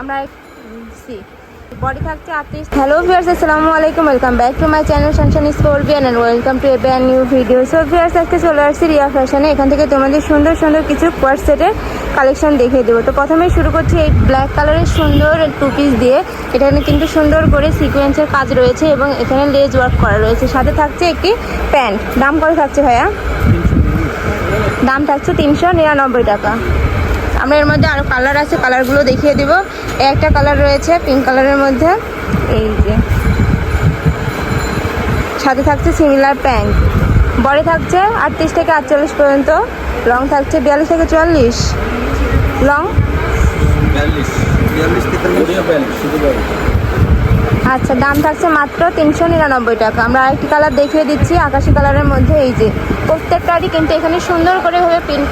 আমরা C body থাকছে আটত্রিশ। হ্যালো ভিউয়ার্স আসসালামু আলাইকুম welcome back to my channel শানশান স্কোরবিয়ান and welcome to a brand new video so viewers আজকে চলে আসছি রিয়া ফ্যাশনে এখান থেকে তোমাদের সুন্দর সুন্দর কিছু কোয়ার সেটের কালেকশন দেখিয়ে দেবো। তো প্রথমেই শুরু করছি এই ব্ল্যাক কালারের সুন্দর টু পিস দিয়ে। এখানে কিন্তু সুন্দর করে সিকোয়েন্সের কাজ রয়েছে এবং এখানে লেজ ওয়ার্ক করা রয়েছে। সাথে থাকছে একটি প্যান্ট দাম কত থাকছে ভাইয়া? দাম থাকছে তিনশো নিরানব্বই টাকা। আমরা এর মধ্যে আরও কালার আছে কালারগুলো দেখিয়ে দিব। একটা কালার রয়েছে পিঙ্ক কালারের মধ্যে। এই যে। সাথে থাকছে সিমিলার প্যান্ট বডি থাকছে আটত্রিশ থেকে আটচল্লিশ পর্যন্ত। লং থাকছে বিয়াল্লিশ থেকে চুয়াল্লিশ। লং আচ্ছা দাম থাকছে মাত্র তিনশো নিরানব্বই টাকা। আমরা আরেকটি কালার দেখিয়ে দিচ্ছি আকাশি কালারের মধ্যে। এই যে প্রত্যেকটারই কিন্তু এখানে সুন্দর করে ভাবে প্রিন্ট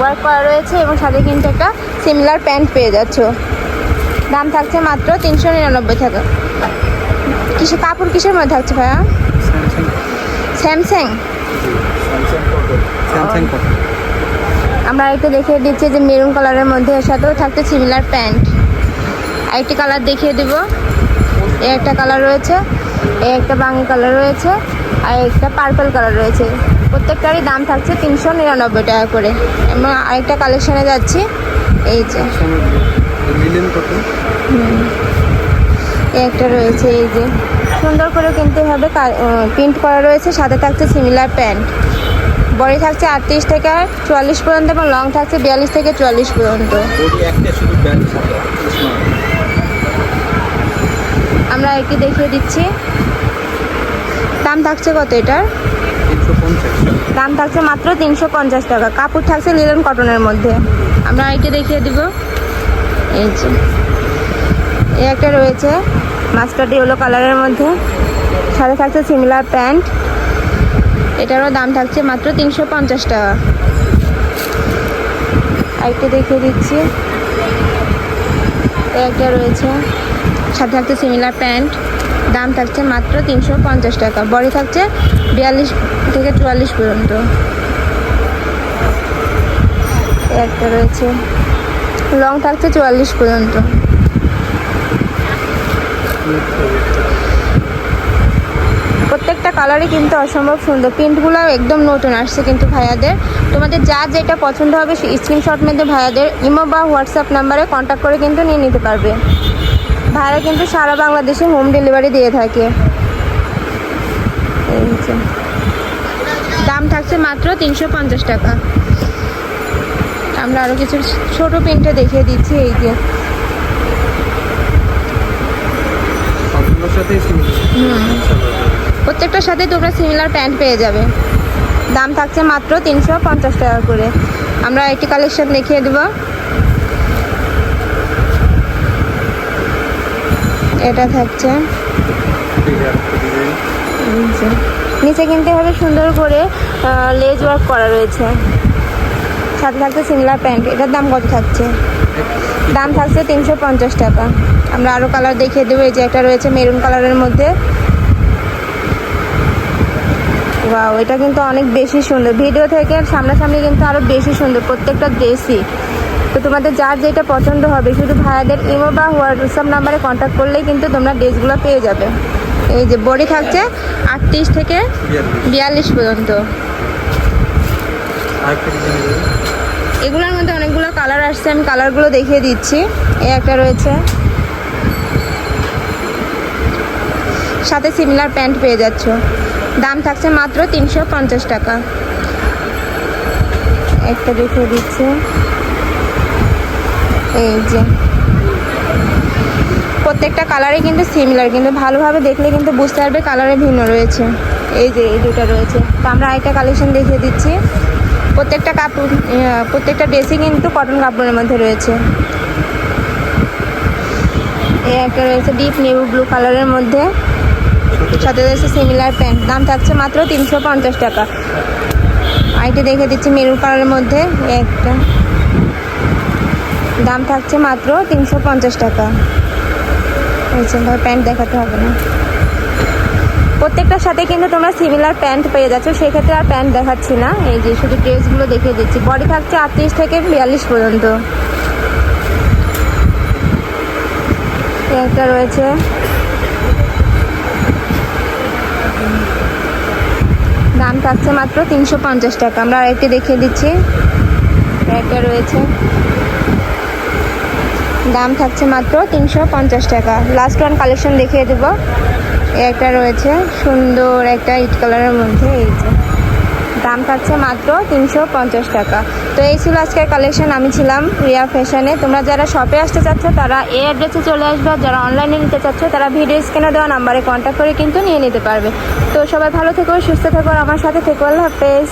ওয়ার্ক করা রয়েছে এবং সাথে কিন্তু একটা সিমিলার প্যান্ট পেয়ে যাচ্ছ। দাম থাকছে মাত্র তিনশো নিরানব্বই টাকা। কিসে কাপড় কিসের মধ্যে থাকছে ভাইয়া? স্যামসাং। আমরা আরেকটা দেখিয়ে দিচ্ছি যে মেরুন কালারের মধ্যে এর সাথেও থাকছে সিমিলার প্যান্ট আরেকটি কালার দেখিয়ে দিব। এই একটা কালার রয়েছে এই একটা বাঙি কালার রয়েছে আর একটা পার্পল কালার রয়েছে। প্রত্যেকটারই দাম থাকছে তিনশো নিরানব্বই টাকা করে। এবং আরেকটা কালেকশনে যাচ্ছি। এই যে। কত? একটা রয়েছে এই যে। সুন্দর করে কিনতে হবে প্রিন্ট করা রয়েছে সাথে থাকছে সিমিলার প্যান্ট। বডি থাকছে আটত্রিশ থেকে চুয়াল্লিশ পর্যন্ত এবং লং থাকছে বিয়াল্লিশ থেকে চুয়াল্লিশ পর্যন্ত। আমরা একটি দেখিয়ে দিচ্ছি। দাম থাকছে কত এটার? দাম থাকছে মাত্র তিনশো পঞ্চাশ টাকা। কাপড় থাকছে লিলেন কটনের মধ্যে। আমরা এটি দেখিয়ে দিব। এই যে। এই একটা রয়েছে মাস্টার্ড ইয়েলো কালারের মধ্যে। সাথে থাকছে সিমিলার প্যান্ট। এটারও দাম থাকছে মাত্র তিনশো পঞ্চাশ টাকা। আরেকটা দেখিয়ে দিচ্ছি। একটা রয়েছে, সাথে থাকছে সিমিলার প্যান্ট। দাম থাকছে মাত্র তিনশো পঞ্চাশ টাকা। বডি থাকছে বিয়াল্লিশ থেকে চুয়াল্লিশ পর্যন্ত। একটা রয়েছে। লং থাকছে চুয়াল্লিশ পর্যন্ত। প্রত্যেকটা কালারই কিন্তু অসম্ভব সুন্দর। প্রিন্টগুলো একদম নতুন আসছে কিন্তু ভাইয়াদের। তোমাদের যা যেটা পছন্দ হবে স্ক্রিনশট মেয়েদের ভাইয়াদের ইমো বা হোয়াটসঅ্যাপ নাম্বারে কন্ট্যাক্ট করে কিন্তু নিয়ে নিতে পারবে। ভাইরা কিন্তু সারা বাংলাদেশে হোম ডেলিভারি দিয়ে থাকে। দাম থাকছে মাত্র তিনশো পঞ্চাশ টাকা। আমরা আরও কিছু ছোট প্রিন্টে দেখিয়ে দিচ্ছি এই যে। প্রত্যেকটার সাথে তোমরা সিমিলার প্যান্ট পেয়ে যাবে। দাম থাকছে মাত্র তিনশো পঞ্চাশ টাকা করে। আমরা একটি কালেকশন দেখিয়ে দেব। এটা থাকছে। নিচে কিনতে হবে সুন্দর করে লেজ ওয়ার্ক করা রয়েছে। সাথে থাকছে সিমিলার প্যান্ট। এটার দাম কত থাকছে? দাম থাকছে তিনশো পঞ্চাশ টাকা। আমরা আরও কালার দেখিয়ে দেবো। এই যে একটা রয়েছে মেরুন কালারের মধ্যে। ওয়াও এটা কিন্তু অনেক বেশি সুন্দর। ভিডিও থেকে সামনাসামনি কিন্তু আরও বেশি সুন্দর। প্রত্যেকটা ড্রেসই তো তোমাদের যার যেটা পছন্দ হবে, শুধু ভাইয়াদের ইমো বা হোয়াটসঅ্যাপ নাম্বারে কন্ট্যাক্ট করলেই কিন্তু তোমরা ড্রেসগুলো পেয়ে যাবে। এই যে বডি থাকছে আটত্রিশ থেকে বিয়াল্লিশ পর্যন্ত। এগুলোর মধ্যে অনেকগুলো কালার আসছে, আমি কালারগুলো দেখিয়ে দিচ্ছি। এই একটা রয়েছে। সাথে সিমিলার প্যান্ট পেয়ে যাচ্ছ। দাম থাকছে মাত্র তিনশো পঞ্চাশ টাকা। একটা দেখিয়ে দিচ্ছি। এই যে। প্রত্যেকটা কালারই কিন্তু সিমিলার কিন্তু ভালোভাবে দেখলে কিন্তু বুঝতে পারবে কালারে ভিন্ন রয়েছে। এই যে, এই দুটো রয়েছে। তো আমরা আরেকটা কালেকশন দেখিয়ে দিচ্ছি। প্রত্যেকটা কাপড় প্রত্যেকটা ড্রেসই কিন্তু কটন কাপড়ের মধ্যে রয়েছে। এই একটা রয়েছে ডিপ নেভি ব্লু কালারের মধ্যে। সাথে রয়েছে সিমিলার প্যান্ট দাম থাকছে মাত্র তিনশো পঞ্চাশ টাকা। আইটি দেখে দিচ্ছি মেরুন কালারের মধ্যে। এই একটা। দাম থাকছে মাত্র তিনশো পঞ্চাশ টাকা। ভাই প্যান্ট দেখাতে হবে না। প্রত্যেকটার সাথে কিন্তু তোমরা সিমিলার প্যান্ট পেয়ে যাচ্ছ, সেক্ষেত্রে আর প্যান্ট দেখাচ্ছি না। এই যে শুধু ড্রেসগুলো দেখিয়ে দিচ্ছি। বডি থাকছে আটত্রিশ থেকে বিয়াল্লিশ পর্যন্ত। একটা রয়েছে। দাম থাকছে মাত্র তিনশো পঞ্চাশ টাকা। আমরা আরেকটি দেখিয়ে দিচ্ছি। একটা রয়েছে। দাম থাকছে মাত্র তিনশো পঞ্চাশ টাকা। লাস্ট ওয়ান কালেকশন দেখিয়ে দেব। একটা রয়েছে, সুন্দর একটা ইট কালারের মধ্যে, এই যে। দাম থাকছে মাত্র তিনশো পঞ্চাশ টাকা। তো এই ছিল আজকের কালেকশন আমি ছিলাম রিয়া ফ্যাশনে। তোমরা যারা শপে আসতে চাচ্ছ, তারা এই অ্যাড্রেসে চলে আসবে যারা অনলাইনে নিতে চাচ্ছ, তারা ভিডিও স্ক্রিনে দেওয়া নাম্বারে কন্ট্যাক্ট করে কিন্তু নিয়ে নিতে পারবে। তো সবাই ভালো থেকো, সুস্থ থেকো আমার সাথে থেকো। আল্লাহ হাফেজ।